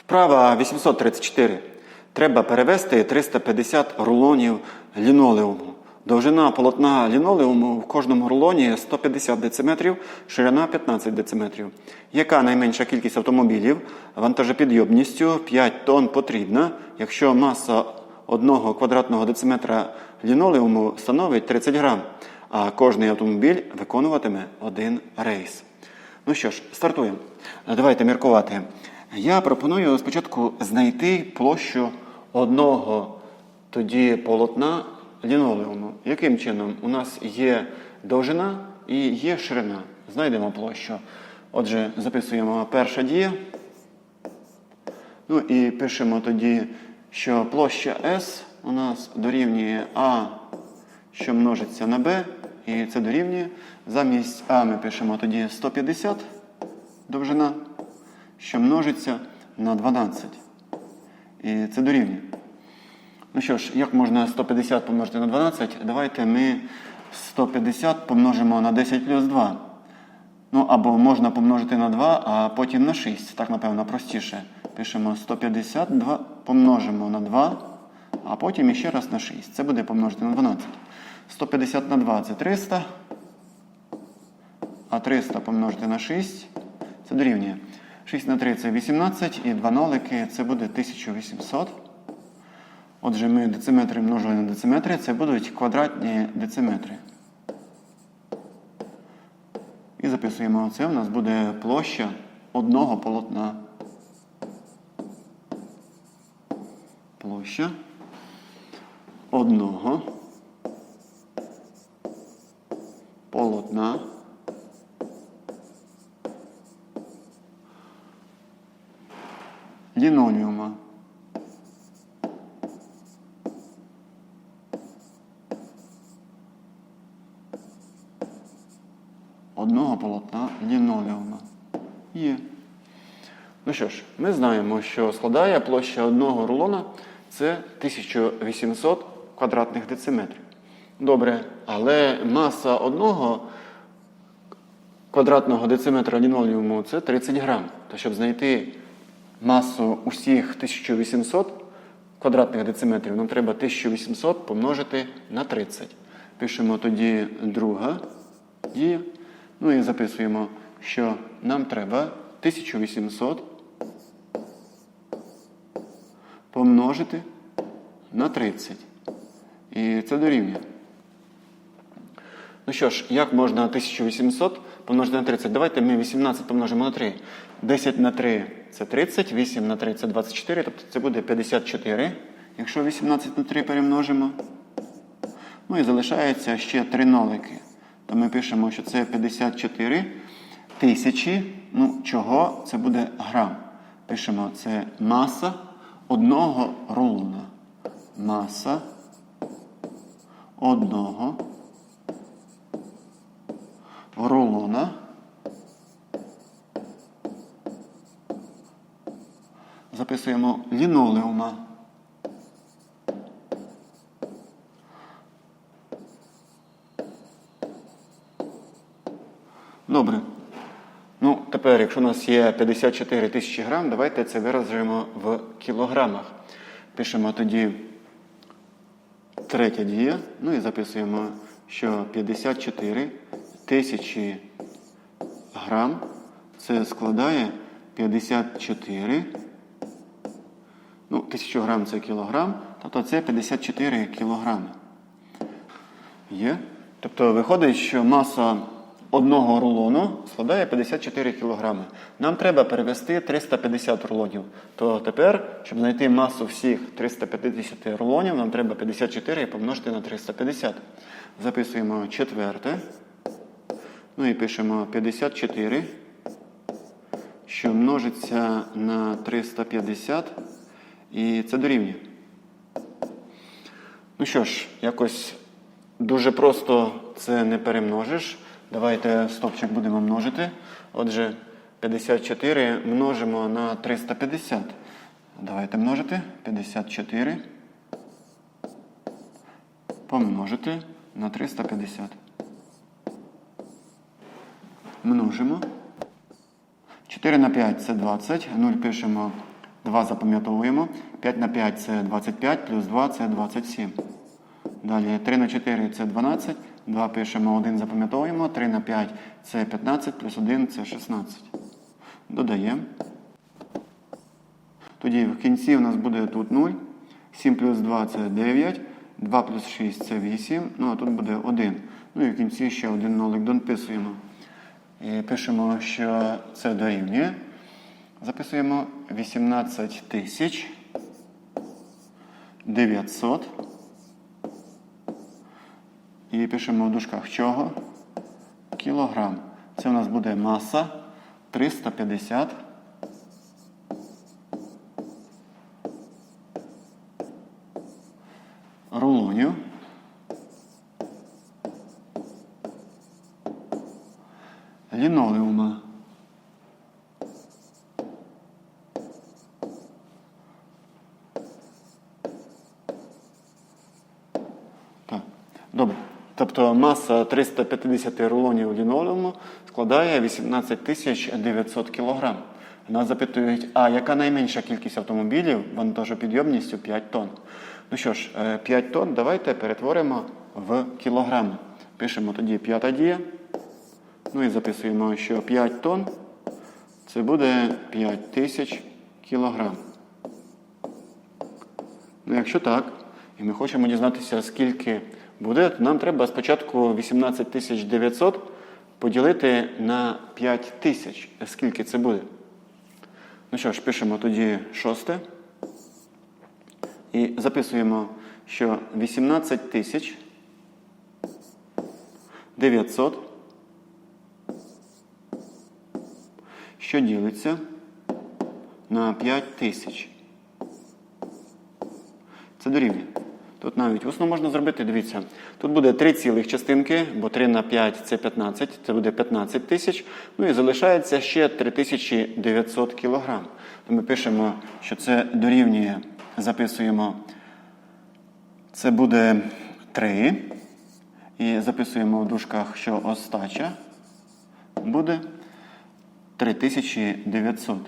Вправа 834. Треба перевести 350 рулонів лінолеуму. Довжина полотна лінолеуму в кожному рулоні 150 дециметрів, ширина 15 дециметрів. Яка найменша кількість автомобілів вантажопідйомністю 5 тонн потрібна, якщо маса одного квадратного дециметра лінолеуму становить 30 грам, а кожний автомобіль виконуватиме один рейс. Ну що ж, стартуємо. Давайте міркувати. Я пропоную спочатку знайти площу одного тоді полотна лінолеуму. Яким чином? У нас є довжина і є ширина. Знайдемо площу. Отже, записуємо перша дія. Ну і пишемо тоді, що площа S у нас дорівнює А, що множиться на B, і це дорівнює. Замість А ми пишемо тоді 150 довжина, що множиться на 12. І це дорівнює. Ну що ж, як можна 150 помножити на 12? Давайте ми 150 помножимо на 10 плюс 2. Ну, або можна помножити на 2, а потім на 6. Так, напевно, простіше. Пишемо 150, 2, помножимо на 2, а потім іще раз на 6. Це буде помножити на 12. 150 на 2 це 300. А 300 помножити на 6 це дорівнює. 6 на 3 це 18, і 2 нолики це буде 1800. Отже, ми дециметри множили на дециметри, це будуть квадратні дециметри. І записуємо це. У нас буде площа одного полотна. Площа одного полотна. Лінолеума. одного полотна лінолеума. Є. Ну що ж, ми знаємо, що складає площа одного рулона це 1800 квадратних дециметрів. Добре, але маса одного квадратного дециметра лінолеуму це 30 грам. То щоб знайти масу усіх 1800 квадратних дециметрів, нам треба 1800 помножити на 30. Пишемо тоді друга дія. Ну і записуємо, що нам треба 1800 помножити на 30. І це дорівнює. Ну що ж, як можна 1800 помножити на 30? Давайте ми 18 помножимо на 3. 10 на 3 це 30, 8 на 3 це 24, тобто це буде 54. Якщо 18 на 3 перемножимо. Ну і залишається ще 3 нолики. То ми пишемо, що це 54 тисячі. Ну, чого? Це буде грам. Пишемо, це маса одного рулона. Маса одного рулона. Записуємо лінолеума. Добре. Ну, тепер, якщо у нас є 54 тисячі грам, давайте це виразимо в кілограмах. Пишемо тоді третя дія. Ну і записуємо, що 54 тисячі грам це складає 54. Ну, 1000 грам це кілограм, тобто це 54 кілограми. Є. Тобто виходить, що маса одного рулону складає 54 кг. Нам треба перевести 350 рулонів. То тепер, щоб знайти масу всіх 350 рулонів, нам треба 54 помножити на 350. Записуємо четверте. Ну і пишемо 54, що множиться на 350. І це дорівнює. Ну що ж, якось дуже просто це не перемножиш. Давайте стопчик будемо множити. Отже, 54 множимо на 350. Давайте множити. 54 помножити на 350. Множимо. 4 на 5 це 20. 0 пишемо 2 запам'ятовуємо. 5 на 5 це 25, плюс 2 це 27. Далі 3 на 4 це 12. 2 пишемо, 1 запам'ятовуємо. 3 на 5 це 15, плюс 1 це 16. Додаємо. Тоді в кінці у нас буде тут 0. 7 плюс 2 це 9. 2 плюс 6 це 8. Ну а тут буде 1. Ну і в кінці ще один нолик дописуємо. І пишемо, що це дорівнює. Записуємо 18 тисяч 900. І пишемо в дужках чого? Кілограм. Це у нас буде маса 350 рулонів. Лінолеума. Так, добре. Тобто маса 350 рулонів лінолеуму складає 18 тисяч 900 кг. Нас запитують, а яка найменша кількість автомобілів вантажопідйомністю 5 тонн? Ну що ж, е, 5 тонн давайте перетворимо в кілограми. Пишемо тоді п'ята дія. Ну і записуємо, що 5 тонн це буде 5 тисяч кілограм. Ну, якщо так, і ми хочемо дізнатися, скільки буде, нам треба спочатку 18 900 поділити на 5 тисяч. Скільки це буде? Ну що ж, пишемо тоді шосте. І записуємо, що 18 тисяч 900, що ділиться на 5 тисяч. Це дорівнює. Тут навіть усно можна зробити, дивіться. Тут буде 3 цілих частинки, бо 3 на 5 це 15, це буде 15 тисяч. Ну і залишається ще 3900 кілограм. То ми пишемо, що це дорівнює, записуємо, це буде 3. І записуємо в дужках, що остача буде 3900.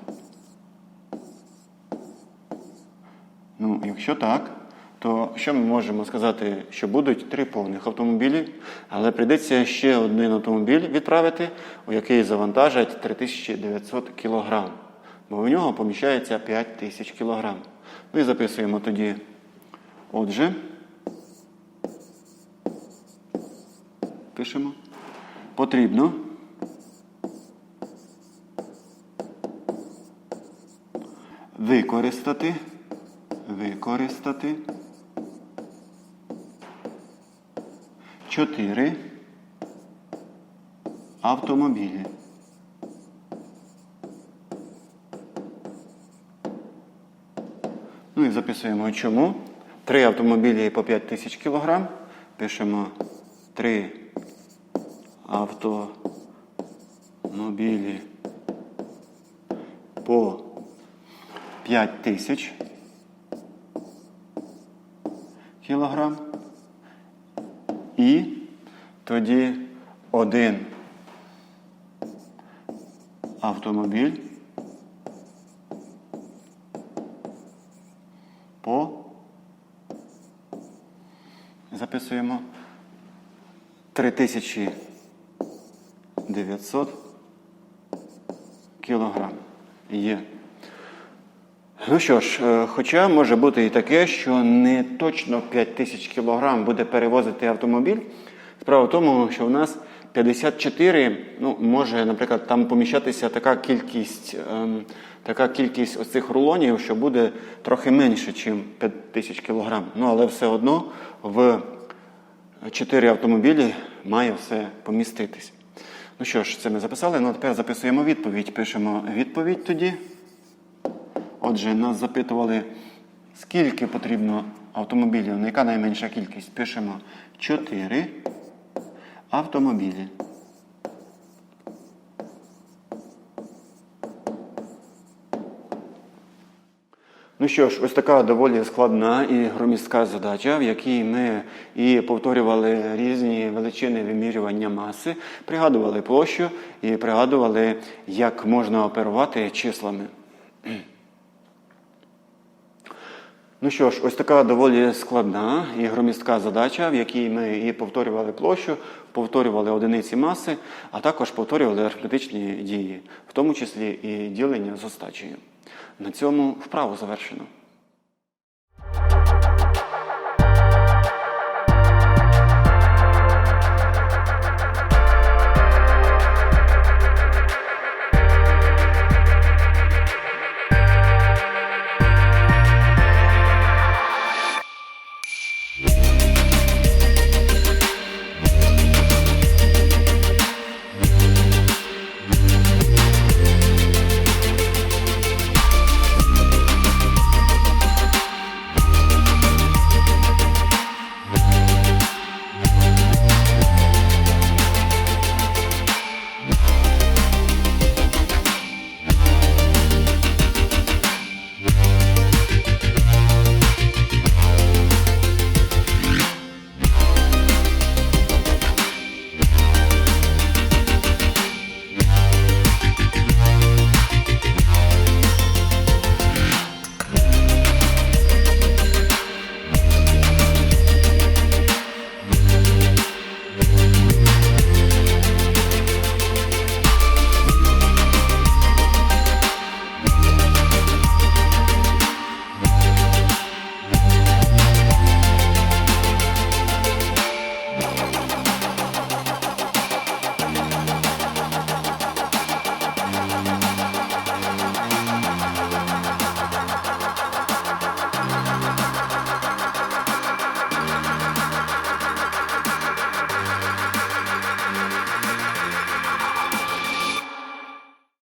Ну, якщо так, то що ми можемо сказати, що будуть три повних автомобілі, але прийдеться ще один автомобіль відправити, у який завантажать 3900 кг, бо в нього поміщається 5000 кг. І записуємо тоді. Отже, пишемо. Потрібно використати використати 4 автомобілі. Ну і записуємо чому. Три автомобілі по 5 тисяч кілограм. Пишемо 3 автомобілі по 5 тисяч кілограм. І тоді один автомобіль по записуємо 3900 кілограм. Є. Ну що ж, е, хоча може бути і таке, що не точно 5 тисяч кілограм буде перевозити автомобіль. Справа в тому, що в нас 54, ну, може, наприклад, там поміщатися така кількість ем, така кількість оцих рулонів, що буде трохи менше, ніж 5 тисяч кілограм. Ну, але все одно в 4 автомобілі має все поміститись. Ну що ж, це ми записали. Ну, тепер записуємо відповідь. Пишемо відповідь тоді. Отже, нас запитували, скільки потрібно автомобілів, ну, яка найменша кількість. Пишемо 4 автомобілі. Ну що ж, ось така доволі складна і громістка задача, в якій ми і повторювали різні величини вимірювання маси, пригадували площу і пригадували, як можна оперувати числами. Ну що ж, ось така доволі складна і громістка задача, в якій ми і повторювали площу, повторювали одиниці маси, а також повторювали арифметичні дії, в тому числі і ділення з остачею. На цьому вправу завершено.